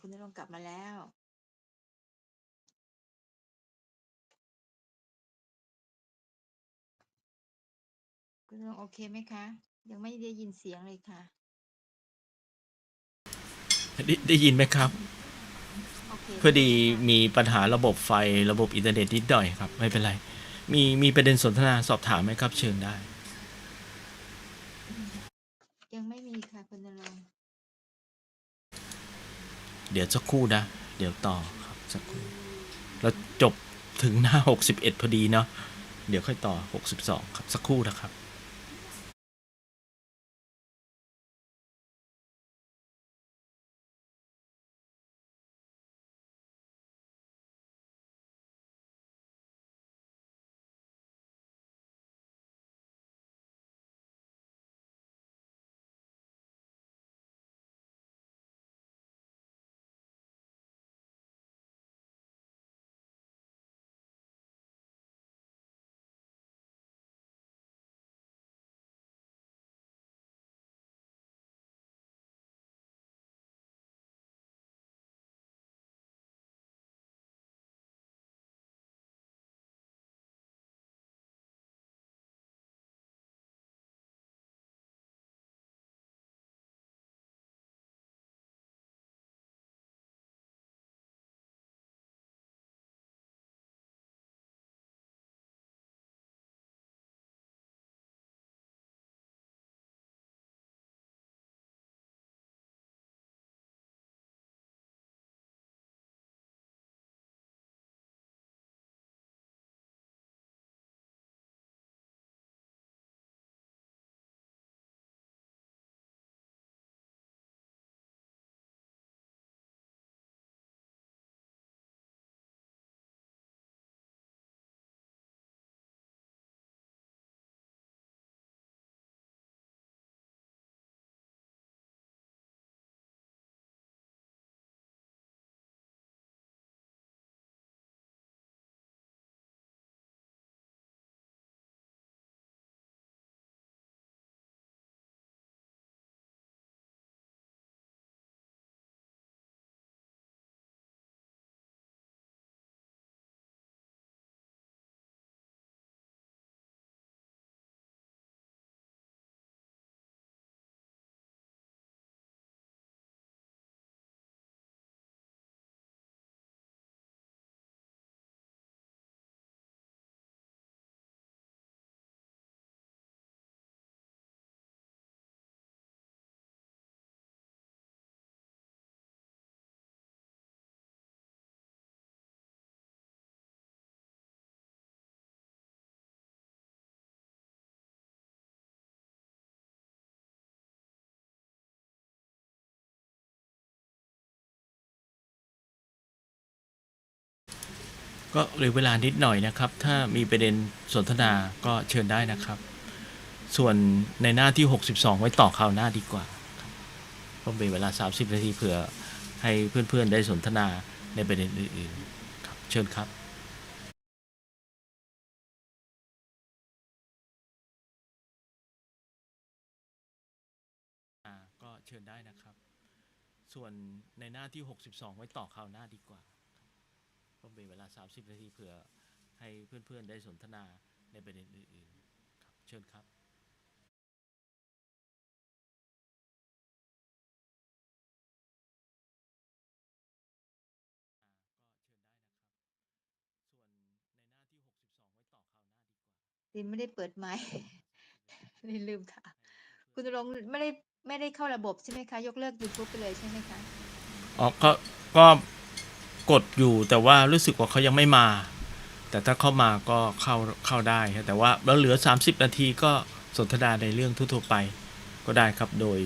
คุณนรงค์กลับมาแล้ว คุณนรงค์โอเคไหมคะ ยังไม่ได้ยินเสียงเลยค่ะ ได้ได้ยินไหมครับ โอเคพอดีค่ะมีปัญหาระบบไฟระบบอินเทอร์เน็ตนิดหน่อยครับ ไม่เป็นไร มีมีประเด็นสนทนาสอบถามไหมครับ เชิญได้ ยังไม่มีค่ะคุณนรงค์ เดี๋ยวสักครู่นะ เดี๋ยวต่อครับสักครู่เราจบถึงหน้า 61 พอดีเนาะเดี๋ยวค่อยต่อ 62 ครับสักครู่นะครับ ก็เหลือเวลานิดหน่อยนะครับ ถ้ามีประเด็นสนทนาก็เชิญได้นะครับ ส่วนในหน้าที่ 62 ไว้ต่อคราวหน้าดีกว่าเพราะเป็นเวลา 30 นาทีเผื่อให้เพื่อนๆได้สนทนาในประเด็นอื่นๆครับเชิญครับก็เชิญได้นะครับ ส่วนในหน้าที่ 62 ไว้ต่อคราวหน้าดีกว่า ครับเพราะเป็นเวลา 30 นาทีเผื่อให้เพื่อนๆได้สนทนาในประเด็นอื่นๆครับเชิญครับอ่าก็เชิญได้นะครับส่วนในหน้าที่62ไว้ต่อคราวหน้าดีกว่าลินไม่ได้เปิดไมค์ลินลืมค่ะ คุณนรงค์ไม่ได้ไม่ได้เข้าระบบใช่ไหมคะ ยกเลิก YouTube ไปเลยใช่ไหมคะ อ๋อ ก็ ก็ กดอยู่แต่ว่ารู้สึกว่าเขายังไม่มา แต่ถ้าเข้ามาก็เข้าเข้าได้ครับแต่ว่าแล้วเหลือ 30 นาทีก็สนทนาในเรื่องทั่วๆไปก็ได้ครับโดย